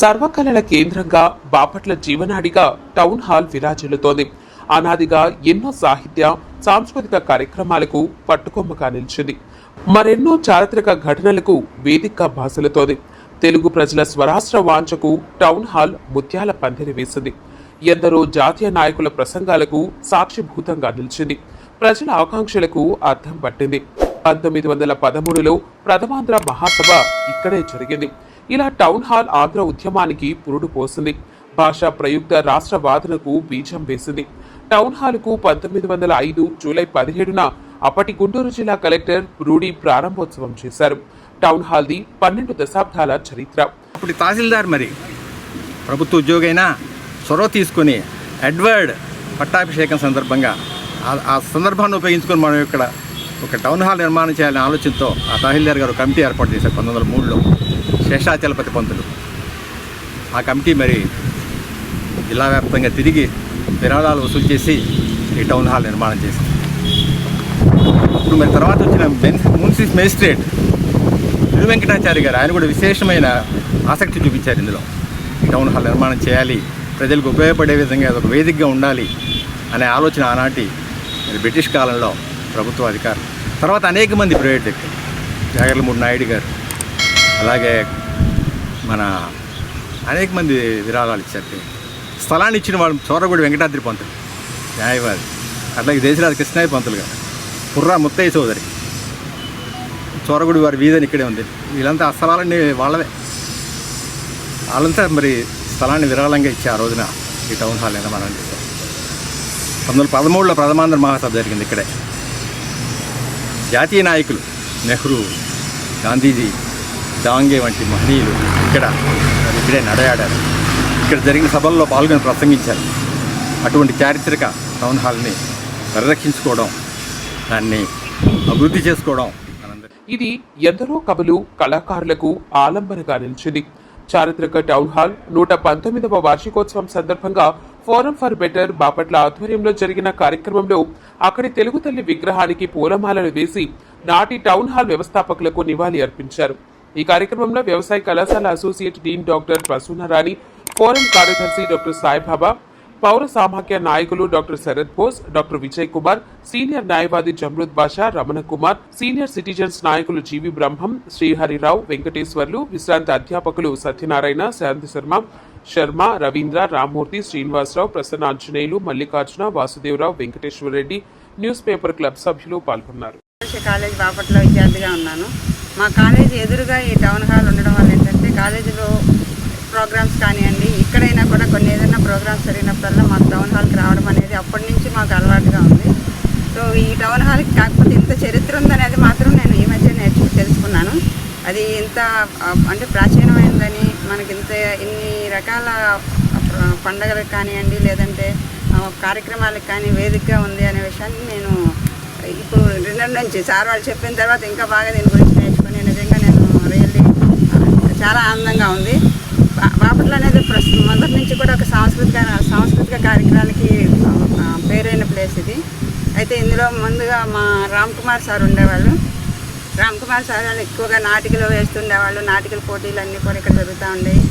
సర్వకళల కేంద్రంగా బాపట్ల జీవనాడిగా town hall విరాజిల్లుతోంది. అనాదిగా ఎన్నో సాహిత్య సాంస్కృతిక కార్యక్రమాలకు పట్టుకొమ్మగా నిలిచింది. మరెన్నో చారిత్రక ఘటనలకు వేదికగా భాసలుతోంది తెలుగు ప్రజల స్వరాష్ట్ర వాంఛకు టౌన్ హాల్ ముత్యాల పందిరి వేసింది. ఎందరో జాతీయ నాయకుల ప్రసంగాలకు సాక్షిభూతంగా నిలిచింది. ప్రజల ఆకాంక్షలకు అర్థం పట్టింది. పంతొమ్మిది వందల పదమూడులో ప్రథమాంధ్ర మహాసభ ఇక్కడే జరిగింది. ఇలా టౌన్ హాల్ ఆంధ్ర ఉద్యమానికి పురుడు పోసింది. భాషా ప్రయుక్త రాష్ట్ర వాదనకు బీజం వేసింది. టౌన్ హాల్కు పంతొమ్మిది వందల ఐదు జూలై పదిహేడున అప్పటి గుంటూరు జిల్లా కలెక్టర్ రూడి ప్రారంభోత్సవం చేశారు. టౌన్ హాల్ది పన్నెండు దశాబ్దాల చరిత్ర. అప్పుడు తహసీల్దార్ మరి ప్రభుత్వ ఉద్యోగైనా చొరవ తీసుకుని ఎడ్వర్డ్ పట్టాభిషేకం సందర్భంగా ఆ- ఆ సందర్భాన్ని ఉపయోగించుకొని మనం ఇక్కడ ఒక టౌన్ హాల్ నిర్మాణం చేయాలనే ఆలోచనతో ఆ తహసీల్దార్ గారు కమిటీ ఏర్పాటు చేశారు పంతొమ్మిది వందల మూడులో. శేషాచలపతి పంతులు. ఆ కమిటీ మరి జిల్లా వ్యాప్తంగా తిరిగి విరాళాలు వసూలు చేసి ఈ టౌన్ హాల్ నిర్మాణం చేసింది. ఇప్పుడు మరి తర్వాత వచ్చిన బెన్ మున్సిఫ్ మేజిస్ట్రేట్ తిరు వెంకటాచారి గారు ఆయన కూడా విశేషమైన ఆసక్తి చూపించారు ఇందులో. ఈ టౌన్ హాల్ నిర్మాణం చేయాలి ప్రజలకు ఉపయోగపడే విధంగా అది ఒక వేదికగా ఉండాలి అనే ఆలోచన ఆనాటి మరి బ్రిటిష్ కాలంలో ప్రభుత్వ అధికారులు. తర్వాత అనేక మంది ప్రైవేట్ వ్యక్తులు. జాగర్లమూడి నాయుడు గారు అలాగే మన అనేక మంది విరాళాలు ఇచ్చారు. స్థలాన్ని ఇచ్చిన వాళ్ళు చోరగుడి వెంకటాద్రి పంతులు. న్యాయవాది. అట్లాగే దేశరాజు కృష్ణయ్య పంతులు గారు. పుర్రా ముత్తయ్య చౌదరి చోరగుడి వారి వీధని ఇక్కడే ఉంది. వీళ్ళంతా ఆ స్థలాలన్నీ వాళ్ళవే. వాళ్ళంతా మరి స్థలాన్ని విరాళంగా ఇచ్చి ఆ రోజున ఈ టౌన్ హాల్ నిర్మాణం చేశారు. పంతొమ్మిది వందల పదమూడులో ప్రథమాంధ్ర మహాసభ జరిగింది ఇక్కడే. జాతీయ నాయకులు నెహ్రూ గాంధీజీ డాంగే వంటి మహనీయులు ఇక్కడ ఇక్కడే నడయాడారు. ఇక్కడ జరిగిన సభల్లో పాల్గొని ప్రసంగించారు. అటువంటి చారిత్రక టౌన్ హాల్ని పరిరక్షించుకోవడం దాన్ని అభివృద్ధి చేసుకోవడం ఇది ఎందరో కవులు కళాకారులకు ఆలంబనగా నిలిచింది. చారిత్రక టౌన్ హాల్ నూట పంతొమ్మిదవ వార్షికోత్సవం సందర్భంగా ఫోరం ఫర్ బెటర్ బాపట్ల ఆధ్వర్యంలో జరిగిన కార్యక్రమంలో అక్కడి తెలుగు తల్లి విగ్రహానికి పూలమాలలు వేసి నాటి టౌన్ హాల్ వ్యవస్థాపకులకు నివాళి అర్పించారు. ఈ కార్యక్రమంలో వ్యవసాయ కళాశాల associate dean doctor Prasunarani forum కార్యదర్శి డాక్టర్ సాయిబాబా పౌర సామాఖ్య నాయకులు doctor Sarath Bose doctor Vijay Kumar senior న్యాయవాది జమృద్ బాషా రమణ కుమార్ సీనియర్ సిటిజన్స్ నాయకులు జీవి బ్రహ్మం శ్రీహరిరావు వెంకటేశ్వర్లు విశ్రాంతి అధ్యాపకులు Satyanarayana Shanti Sharma Sharma Ravindra Rammurthy Srinivasarao Prasanna Anjaneyulu Mallikarjuna Vasudevarao Venkateswarareddy news paper club సభ్యులు పాల్గొన్నారు. కాలేజ్ బాపట్ల విద్యార్థిగా ఉన్నాను. మా కాలేజీ ఎదురుగా ఈ టౌన్ హాల్ ఉండడం వల్ల ఏంటంటే కాలేజీలో ప్రోగ్రామ్స్ కానివ్వండి ఇక్కడైనా కూడా కొన్ని ఏదైనా ప్రోగ్రామ్స్ జరిగినప్పుడల్లా మాకు టౌన్ హాల్కి రావడం అనేది అప్పటి నుంచి మాకు అలవాటుగా ఉంది. సో ఈ టౌన్ హాల్కి కాకపోతే ఇంత చరిత్ర ఉందనేది మాత్రం నేను ఈ మధ్య నేర్చుకుని తెలుసుకున్నాను. అది ఇంత అంటే ప్రాచీనమైనదని మనకి ఇంత ఇన్ని రకాల పండగలకు కానివ్వండి లేదంటే కార్యక్రమాలకు కానీ వేదికగా ఉంది అనే విషయాన్ని నేను ఇప్పుడు నిన్న నుంచి సార్ వాళ్ళు చెప్పిన తర్వాత ఇంకా బాగా దీని గురించి చాలా ఆనందంగా ఉంది. బాపట్ల అనేది ప్రస్తుతం మొదటి నుంచి కూడా ఒక సాంస్కృతిక సాంస్కృతిక కార్యక్రమానికి పేరైన ప్లేస్ ఇది. అయితే ఇందులో ముందుగా మా రామ్ కుమార్ సార్ ఉండేవాళ్ళు. రామ్ కుమార్ సార్ వాళ్ళు ఎక్కువగా నాటికలు వేస్తుండేవాళ్ళు. నాటికల పోటీలు అన్నీ కూడా ఇక్కడ జరుగుతూ ఉండేవి.